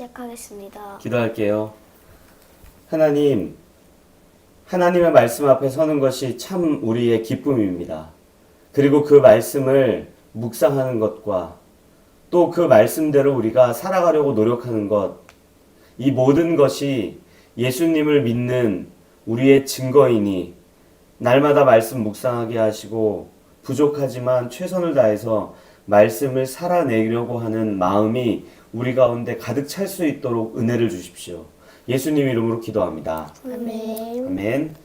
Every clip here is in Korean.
시작하겠습니다. 기도할게요. 하나님, 하나님의 말씀 앞에 서는 것이 참 우리의 기쁨입니다. 그리고 그 말씀을 묵상하는 것과 또 그 말씀대로 우리가 살아가려고 노력하는 것, 이 모든 것이 예수님을 믿는 우리의 증거이니 날마다 말씀 묵상하게 하시고 부족하지만 최선을 다해서 말씀을 살아내려고 하는 마음이 우리 가운데 가득 찰 수 있도록 은혜를 주십시오. 예수님 이름으로 기도합니다. 아멘. 아멘.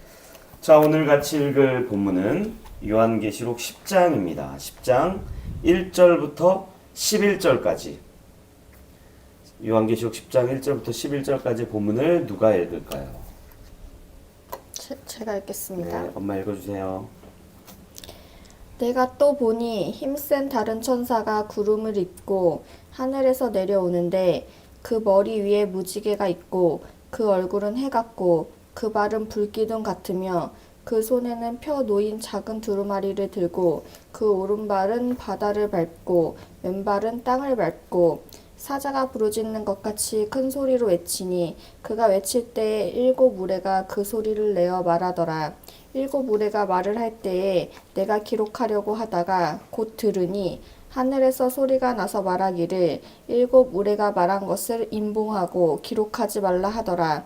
자, 오늘 같이 읽을 본문은 요한계시록 10장입니다. 10장 1절부터 11절까지. 요한계시록 10장 1절부터 11절까지 본문을 누가 읽을까요? 제, 제가 읽겠습니다. 네, 엄마 읽어주세요. 내가 또 보니 힘센 다른 천사가 구름을 입고 하늘에서 내려오는데 그 머리 위에 무지개가 있고 그 얼굴은 해 같고 그 발은 불기둥 같으며 그 손에는 펴 놓인 작은 두루마리를 들고 그 오른발은 바다를 밟고 왼발은 땅을 밟고 사자가 부르짖는 것 같이 큰 소리로 외치니 그가 외칠 때에 일곱 무례가 그 소리를 내어 말하더라. 일곱 무례가 말을 할 때에 내가 기록하려고 하다가 곧 들으니 하늘에서 소리가 나서 말하기를 일곱 무례가 말한 것을 임봉하고 기록하지 말라 하더라.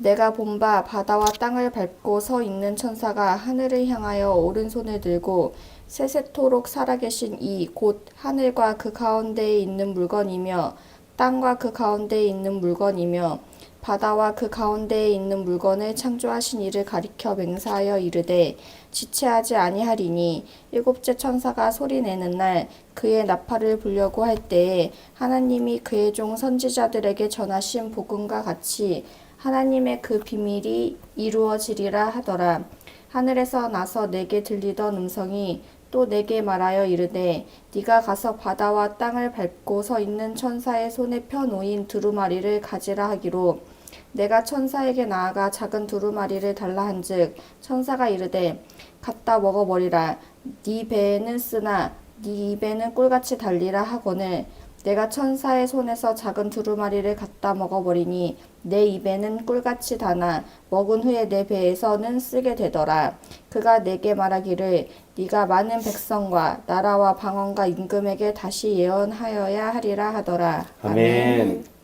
내가 본 바 바다와 땅을 밟고 서 있는 천사가 하늘을 향하여 오른손을 들고 세세토록 살아계신 이 곧 하늘과 그 가운데에 있는 물건이며 땅과 그 가운데에 있는 물건이며 바다와 그 가운데에 있는 물건을 창조하신 이를 가리켜 맹세하여 이르되 지체하지 아니하리니 일곱째 천사가 소리내는 날 그의 나팔을 불려고 할 때에 하나님이 그의 종 선지자들에게 전하신 복음과 같이 하나님의 그 비밀이 이루어지리라 하더라. 하늘에서 나서 내게 들리던 음성이 또 내게 말하여 이르되 네가 가서 바다와 땅을 밟고 서 있는 천사의 손에 펴 놓인 두루마리를 가지라 하기로 내가 천사에게 나아가 작은 두루마리를 달라 한즉 천사가 이르되 갖다 먹어버리라 네 배에는 쓰나 네 입에는 꿀같이 달리라 하거늘 내가 천사의 손에서 작은 두루마리를 갖다 먹어버리니 내 입에는 꿀같이 다나 먹은 후에 내 배에서는 쓰게 되더라. 그가 내게 말하기를 네가 많은 백성과 나라와 방언과 임금에게 다시 예언하여야 하리라 하더라. 아멘.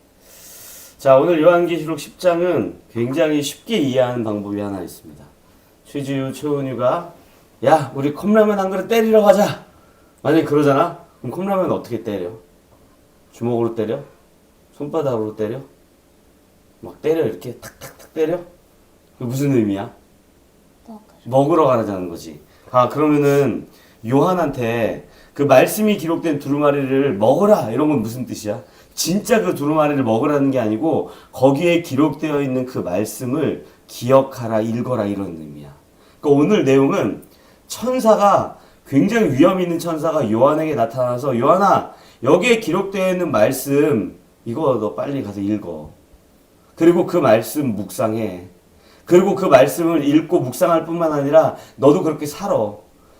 자, 오늘 요한계시록 10장은 굉장히 쉽게 이해하는 방법이 하나 있습니다. 최지우, 최은유가 야, 우리 컵라면 한 그릇 때리러 가자. 만약에 그러잖아? 그럼 컵라면 어떻게 때려? 주먹으로 때려? 손바닥으로 때려? 막 때려 이렇게 탁탁탁 때려? 그 무슨 의미야? 먹으러 가자는 거지. 아 그러면은 요한한테 그 말씀이 기록된 두루마리를 먹어라 이런 건 무슨 뜻이야? 진짜 그 두루마리를 먹으라는 게 아니고 거기에 기록되어 있는 그 말씀을 기억하라 읽어라 이런 의미야. 그러니까 오늘 내용은 천사가 굉장히 위험 있는 천사가 요한에게 나타나서 요한아 여기에 기록되어 있는 말씀 이거 너 빨리 가서 읽어. 그리고 그 말씀 묵상해. 그리고 그 말씀을 읽고 묵상할 뿐만 아니라 너도 그렇게 살아.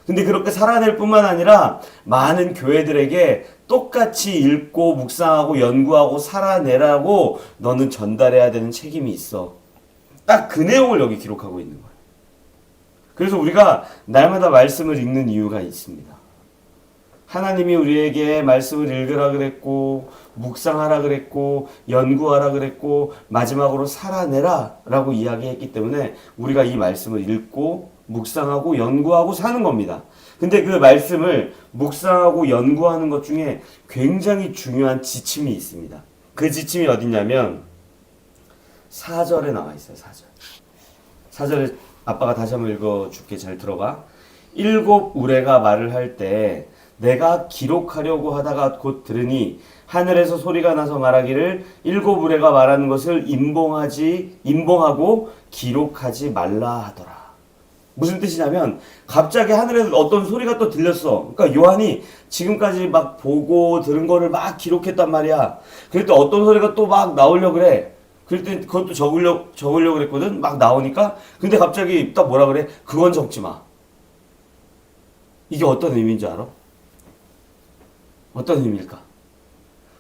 근데 그렇게 살아낼 뿐만 아니라 많은 교회들에게 똑같이 읽고 묵상하고 연구하고 살아내라고 너는 전달해야 되는 책임이 있어. 딱 그 내용을 여기 기록하고 있는 거야. 그래서 우리가 날마다 말씀을 읽는 이유가 있습니다. 하나님이 우리에게 말씀을 읽으라 그랬고, 묵상하라 그랬고, 연구하라 그랬고, 마지막으로 살아내라 라고 이야기했기 때문에 우리가 이 말씀을 읽고, 묵상하고, 연구하고 사는 겁니다. 근데 그 말씀을 묵상하고 연구하는 것 중에 굉장히 중요한 지침이 있습니다. 그 지침이 어딨냐면, 4절에 나와 있어요, 4절. 4절에 아빠가 다시 한번 읽어 줄게 잘 들어봐. 일곱 우레가 말을 할 때 내가 기록하려고 하다가 곧 들으니 하늘에서 소리가 나서 말하기를 일곱 우레가 말하는 것을 임봉하지 임봉하고 기록하지 말라 하더라. 무슨 뜻이냐면 갑자기 하늘에서 어떤 소리가 또 들렸어. 그러니까 요한이 지금까지 막 보고 들은 거를 막 기록했단 말이야. 그랬더니 어떤 소리가 또 막 나오려 그래. 때 그것도 적으려 적으려고 그랬거든. 막 나오니까 근데 갑자기 딱 뭐라 그래? 그건 적지 마. 이게 어떤 의미인 줄 알아? 어떤 의미일까?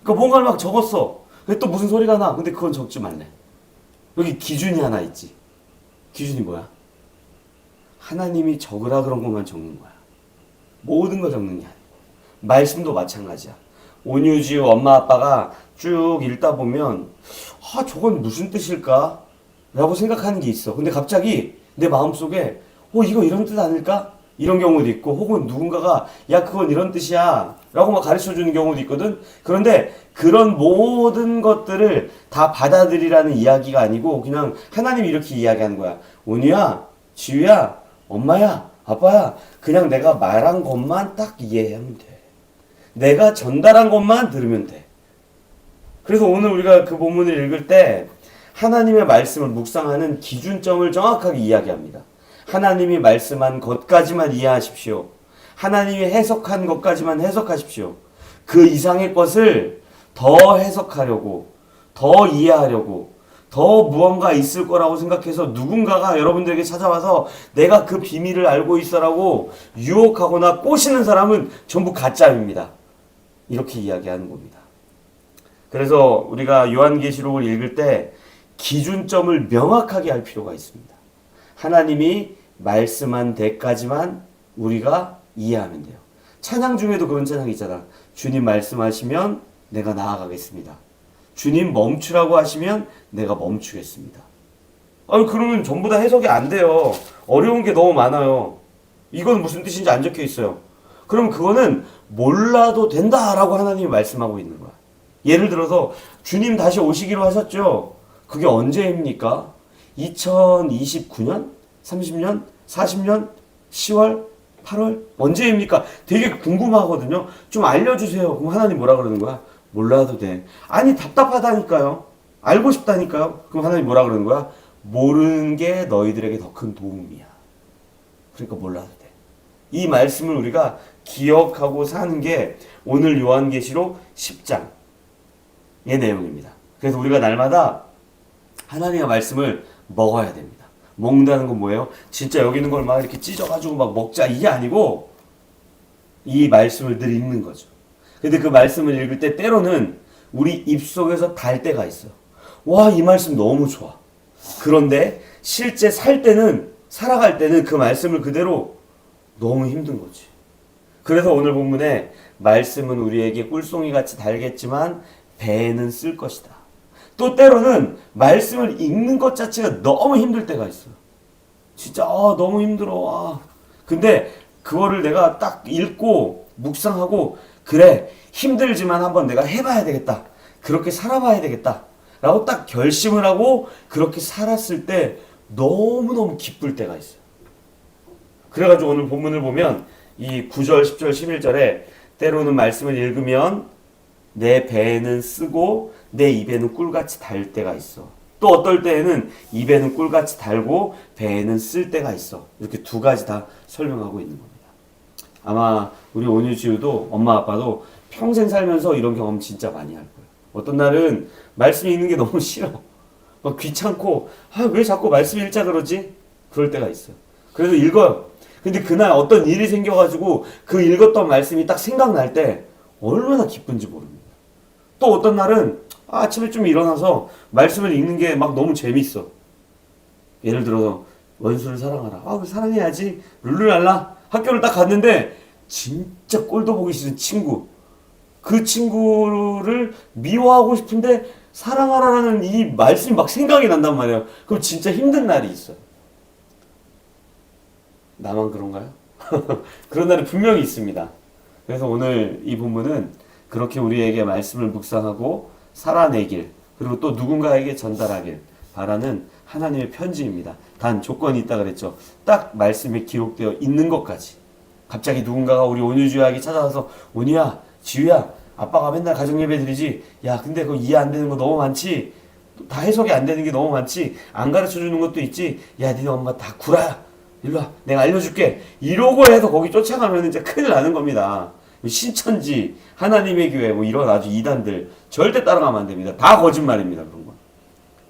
그러니까 뭔가를 막 적었어. 근데 또 무슨 소리가 나. 근데 그건 적지 말래. 여기 기준이 하나 있지. 기준이 뭐야? 하나님이 적으라 그런 것만 적는 거야. 모든 걸 적는 게 아니고. 말씀도 마찬가지야. 온유지우 엄마 아빠가 쭉 읽다 보면 아 저건 무슨 뜻일까? 라고 생각하는 게 있어. 근데 갑자기 내 마음속에 어 이거 이런 뜻 아닐까? 이런 경우도 있고 혹은 누군가가 야 그건 이런 뜻이야 라고 막 가르쳐 주는 경우도 있거든. 그런데 그런 모든 것들을 다 받아들이라는 이야기가 아니고 그냥 하나님이 이렇게 이야기하는 거야. 온유야, 지우야, 엄마야, 아빠야 그냥 내가 말한 것만 딱 이해하면 돼. 내가 전달한 것만 들으면 돼. 그래서 오늘 우리가 그 본문을 읽을 때 하나님의 말씀을 묵상하는 기준점을 정확하게 이야기합니다. 하나님이 말씀한 것까지만 이해하십시오. 하나님이 해석한 것까지만 해석하십시오. 그 이상의 것을 더 해석하려고, 더 이해하려고, 더 무언가 있을 거라고 생각해서 누군가가 여러분들에게 찾아와서 내가 그 비밀을 알고 있어라고 유혹하거나 꼬시는 사람은 전부 가짜입니다. 이렇게 이야기하는 겁니다. 그래서 우리가 요한계시록을 읽을 때 기준점을 명확하게 할 필요가 있습니다. 하나님이 말씀한 데까지만 우리가 이해하면 돼요. 찬양 중에도 그런 찬양이 있잖아. 주님 말씀하시면 내가 나아가겠습니다. 주님 멈추라고 하시면 내가 멈추겠습니다. 아니 그러면 전부 다 해석이 안 돼요. 어려운 게 너무 많아요. 이건 무슨 뜻인지 안 적혀 있어요. 그럼 그거는 몰라도 된다라고 하나님이 말씀하고 있는 거야. 예를 들어서 주님 다시 오시기로 하셨죠. 그게 언제입니까? 2029년? 30년? 40년? 10월? 8월? 언제입니까? 되게 궁금하거든요. 좀 알려주세요. 그럼 하나님 뭐라 그러는 거야? 몰라도 돼. 아니 답답하다니까요. 알고 싶다니까요. 그럼 하나님 뭐라 그러는 거야? 모르는 게 너희들에게 더 큰 도움이야. 그러니까 몰라도 돼. 이 말씀을 우리가 기억하고 사는 게 오늘 요한계시록 10장의 내용입니다. 그래서 우리가 날마다 하나님의 말씀을 먹어야 됩니다. 먹는다는 건 뭐예요? 진짜 여기 있는 걸 막 이렇게 찢어가지고 막 먹자 이게 아니고 이 말씀을 늘 읽는 거죠. 근데 그 말씀을 읽을 때 때로는 우리 입속에서 달 때가 있어요. 와, 이 말씀 너무 좋아. 그런데 실제 살 때는, 살아갈 때는 그 말씀을 그대로 너무 힘든 거지. 그래서 오늘 본문에 말씀은 우리에게 꿀송이 같이 달겠지만 배에는 쓸 것이다. 또 때로는 말씀을 읽는 것 자체가 너무 힘들 때가 있어. 진짜 아, 너무 힘들어. 아. 근데 그거를 내가 딱 읽고 묵상하고 그래 힘들지만 한번 내가 해봐야 되겠다. 그렇게 살아봐야 되겠다. 라고 딱 결심을 하고 그렇게 살았을 때 너무너무 기쁠 때가 있어요. 그래가지고 오늘 본문을 보면 이 9절, 10절, 11절에 때로는 말씀을 읽으면 내 배에는 쓰고 내 입에는 꿀같이 달 때가 있어. 또 어떨 때에는 입에는 꿀같이 달고 배에는 쓸 때가 있어. 이렇게 두 가지 다 설명하고 있는 겁니다. 아마 우리 온유지우도 엄마 아빠도 평생 살면서 이런 경험 진짜 많이 할 거예요. 어떤 날은 말씀 읽는 게 너무 싫어. 막 귀찮고 아 왜 자꾸 말씀 읽자 그러지? 그럴 때가 있어요. 그래서 읽어요. 근데 그날 어떤 일이 생겨가지고 그 읽었던 말씀이 딱 생각날 때 얼마나 기쁜지 모릅니다. 또 어떤 날은 아침에 좀 일어나서 말씀을 읽는 게 막 너무 재밌어. 예를 들어서 원수를 사랑하라. 아, 그 사랑해야지. 룰루랄라. 학교를 딱 갔는데 진짜 꼴도 보기 싫은 친구. 그 친구를 미워하고 싶은데 사랑하라는 이 말씀이 막 생각이 난단 말이에요. 그럼 진짜 힘든 날이 있어요. 나만 그런가요? 그런 날이 분명히 있습니다. 그래서 오늘 이 본문은 그렇게 우리에게 말씀을 묵상하고 살아내길 그리고 또 누군가에게 전달하길 바라는 하나님의 편지입니다. 단 조건이 있다 그랬죠. 딱 말씀에 기록되어 있는 것까지. 갑자기 누군가가 우리 온유주의하게 찾아와서 온유야, 지우야, 아빠가 맨날 가정 예배 드리지. 야, 근데 그거 이해 안 되는 거 너무 많지. 다 해석이 안 되는 게 너무 많지. 안 가르쳐 주는 것도 있지. 야, 니네 엄마 다 구라야. 일로 와. 내가 알려줄게. 이러고 해서 거기 쫓아가면 이제 큰일 나는 겁니다. 신천지, 하나님의 교회, 뭐 이런 아주 이단들 절대 따라가면 안 됩니다. 다 거짓말입니다.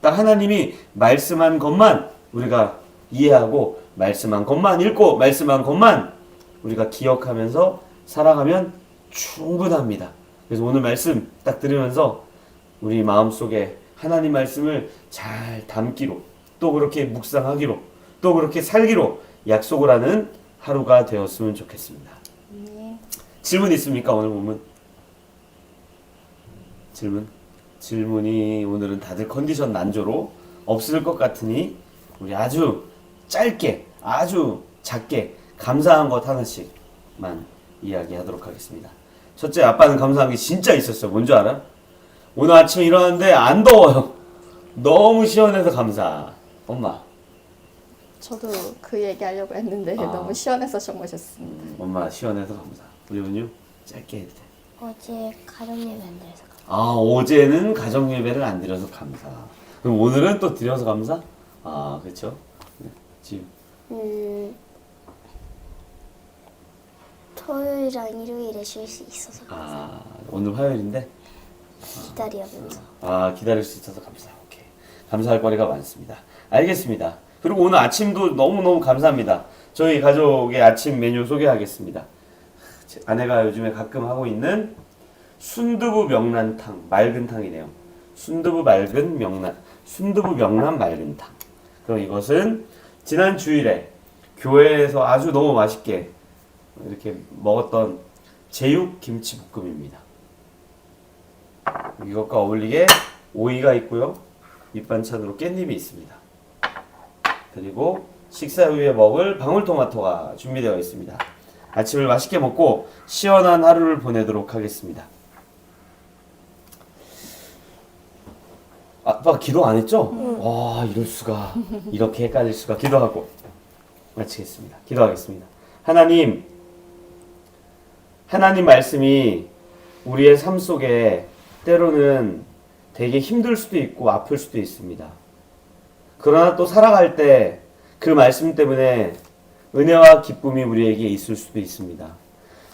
딱 하나님이 말씀한 것만 우리가 이해하고 말씀한 것만 읽고 말씀한 것만 우리가 기억하면서 살아가면 충분합니다. 그래서 오늘 말씀 딱 들으면서 우리 마음속에 하나님 말씀을 잘 담기로 또 그렇게 묵상하기로 또 그렇게 살기로 약속을 하는 하루가 되었으면 좋겠습니다. 네. 질문 있습니까 오늘 보면? 질문? 질문이 오늘은 다들 컨디션 난조로 없을 것 같으니 우리 아주 짧게 아주 작게 감사한 것 하나씩만 이야기하도록 하겠습니다. 첫째 아빠는 감사한 게 진짜 있었어요. 뭔지 알아? 오늘 아침에 일어났는데 안 더워요. 너무 시원해서 감사. 엄마, 저도 그 얘기 하려고 했는데 아. 너무 시원해서 정하셨습니다. 엄마 시원해서 감사. 우리 은유 짧게 해도 돼. 어제 가족 예배 안 드려서 감- 아 어제는 가정 예배를 안 드려서 감사. 그럼 오늘은 또 드려서 감사? 아 그렇죠. 네, 지금 음, 토요일이랑 일요일에 쉴 수 있어서 아 오늘 화요일인데 기다리면서 아 기다릴 수 있어서 감사. 오케이 감사할 거리가 많습니다. 알겠습니다. 그리고 오늘 아침도 너무 너무 감사합니다. 저희 가족의 아침 메뉴 소개하겠습니다. 제 아내가 요즘에 가끔 하고 있는 순두부 명란탕 맑은 탕이네요. 순두부 맑은 명란 순두부 명란 맑은 탕. 그럼 이것은 지난 주일에 교회에서 아주 너무 맛있게 이렇게 먹었던 제육 김치 볶음입니다. 이것과 어울리게 오이가 있고요. 밑반찬으로 깻잎이 있습니다. 그리고 식사 후에 먹을 방울토마토가 준비되어 있습니다. 아침을 맛있게 먹고 시원한 하루를 보내도록 하겠습니다. 아빠 기도 안 했죠? 와 이럴 수가 이렇게 헷갈릴 수가 기도하고 마치겠습니다. 기도하겠습니다. 하나님 하나님 말씀이 우리의 삶 속에 때로는 되게 힘들 수도 있고 아플 수도 있습니다. 그러나 또 살아갈 때 그 말씀 때문에 은혜와 기쁨이 우리에게 있을 수도 있습니다.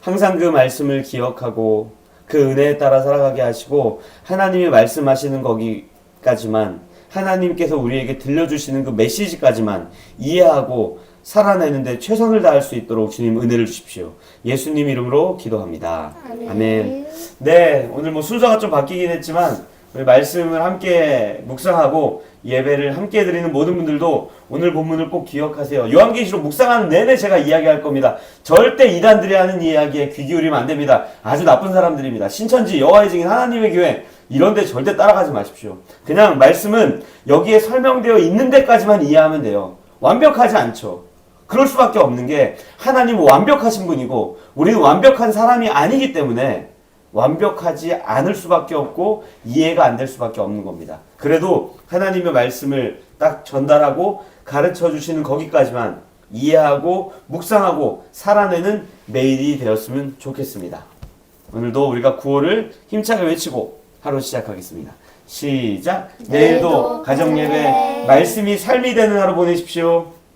항상 그 말씀을 기억하고 그 은혜에 따라 살아가게 하시고 하나님이 말씀하시는 거기 까지만 하나님께서 우리에게 들려주시는 그 메시지까지만 이해하고 살아내는데 최선을 다할 수 있도록 주님 은혜를 주십시오. 예수님 이름으로 기도합니다. 아멘. 네, 오늘 뭐 순서가 좀 바뀌긴 했지만 우리 말씀을 함께 묵상하고 예배를 함께 드리는 모든 분들도 오늘 본문을 꼭 기억하세요. 요한계시록 묵상하는 내내 제가 이야기할 겁니다. 절대 이단들이 하는 이야기에 귀 기울이면 안 됩니다. 아주 나쁜 사람들입니다. 신천지 여호와의 증인 하나님의 교회 이런데 절대 따라가지 마십시오. 그냥 말씀은 여기에 설명되어 있는 데까지만 이해하면 돼요. 완벽하지 않죠. 그럴 수밖에 없는 게 하나님은 완벽하신 분이고 우리는 완벽한 사람이 아니기 때문에 완벽하지 않을 수밖에 없고 이해가 안 될 수밖에 없는 겁니다. 그래도 하나님의 말씀을 딱 전달하고 가르쳐 주시는 거기까지만 이해하고 묵상하고 살아내는 매일이 되었으면 좋겠습니다. 오늘도 우리가 구호를 힘차게 외치고 하루 시작하겠습니다. 시작. 내일도 가정 예배 말씀이 삶이 되는 하루 보내십시오.